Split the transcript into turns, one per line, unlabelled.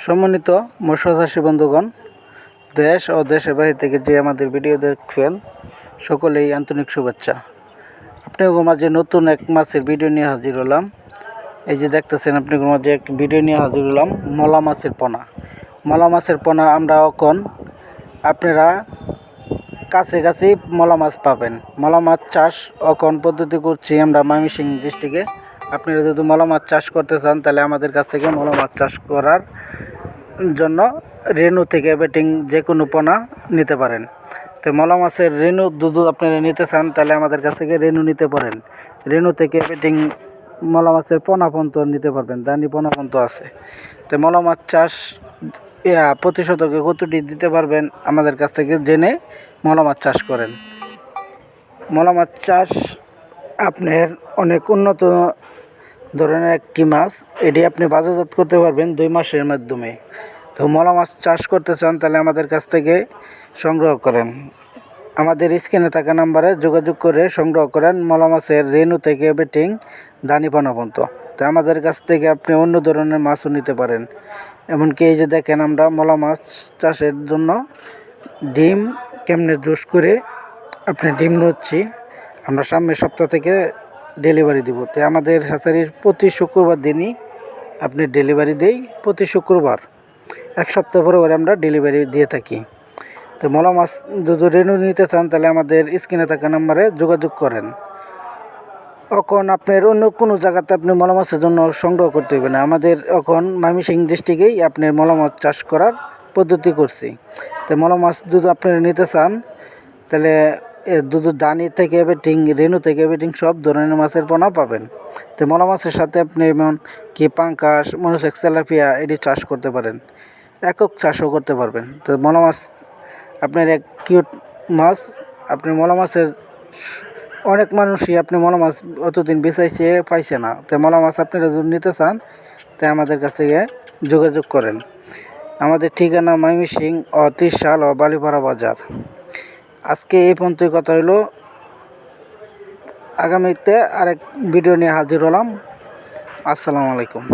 সম্মানিত মৎস্য চাষী বন্ধুগণ, দেশ ও দেশের বাইরে থেকে যে আমাদের ভিডিও দেখবেন সকলেই আন্তরিক শুভেচ্ছা। আপনাদের মাঝে নতুন এক মাছের ভিডিও নিয়ে হাজির হলাম। এই যে দেখতেছেন, আপনাদের মাঝে এক ভিডিও নিয়ে হাজির হলাম, মলা মাছের পোনা। মলা মাছের পোনা আমরা এখন আপনারা কাছে কাছেই মলা মাছ পাবেন। মলা মাছ চাষ এখন পদ্ধতি করছি আমরা ময়মনসিংহ ডিস্ট্রিক্টে। আপনারা যদি মলা মাছ চাষ করতে চান তাহলে আমাদের কাছ থেকে মলা মাছ চাষ করার জন্য রেনু থেকে বেটিং যে কোনো পোনা নিতে পারেন। তো মলা মাছের রেনু দুধ আপনারা নিতে চান তাহলে আমাদের কাছ থেকে রেনু নিতে পারেন। রেনু থেকে বেটিং মলা মাছের পোনা পর্যন্ত নিতে পারবেন দানি পোনা পর্যন্ত আছে। তো মলা মাছ চাষ ইয়া, প্রতি শতকে কতটি দিতে পারবেন আমাদের কাছ থেকে জেনে মলা মাছ চাষ করেন। মলা মাছ চাষ আপনার অনেক উন্নত ধরনের একটি মাছ, এটি আপনি বাজারজাত করতে পারবেন দুই মাসের মাধ্যমে। তো মলা মাছ চাষ করতে চান, তাহলে আমাদের কাছ থেকে সংগ্রহ করেন। আমাদের স্ক্রিনে থাকা নাম্বারে যোগাযোগ করে সংগ্রহ করেন মলা মাছের রেনু থেকে বেটিং, দানিপানা পর্যন্ত। তো আমাদের কাছ থেকে আপনি অন্য ধরনের মাছও নিতে পারেন। এমনকি এই যে দেখেন আমরা মলা মাছ চাষের জন্য ডিম কেমনে জুস করে, আপনি ডিম নিচ্ছি। আমরা সামনের সপ্তাহ থেকে ডেলিভারি দিব। তো আমাদের হ্যাচারির প্রতি শুক্রবার দিনই আপনি ডেলিভারি দেই, প্রতি শুক্রবার। এক সপ্তাহ পরে আমরা ডেলিভারি দিয়ে থাকি। তো মলা মাছ যদি রেনু নিতে চান, তাহলে আমাদের স্ক্রিনে থাকা নাম্বারে যোগাযোগ করেন। এখন আপনার অন্য কোনো জায়গাতে আপনি মলা মাছের জন্য সংগ্রহ করতে হবে না। আমাদের এখন মাইমিসিং ডিস্ট্রিক্টেই আপনার মলা মাছ চাষ করার পদ্ধতি করছি। তো মলা মাছ যদি আপনারা নিতে চান, তাহলে দুধ, দানি থেকে বেটিং রেনু থেকে বেটিং, সব ধরনের মাছের পোনা পাবেন। তো মলা মাছের সাথে আপনি এমন কি পাঙ্কাশ মনোসেক্স তেলাপিয়া, এটি চাষ করতে পারেন। একক চাষও করতে পারবেন। তো মলা মাছ, আপনার এক কিউট মাছ, আপনি মলা মাছের অনেক মানুষই আপনি মলা মাছ অতদিন বেচাইছে, পাইছে না। তো মলা মাছ আপনারা যদি নিতে চান তাই আমাদের কাছে যোগাযোগ করেন। আমাদের ঠিকানা ময়মনসিং ও ত্রিশাল ও বালিপাড়া বাজার। আজকে এই পর্যন্তই কথা হলো আগামীতে আরেক ভিডিও নিয়ে হাজির হলাম। আসসালামু আলাইকুম।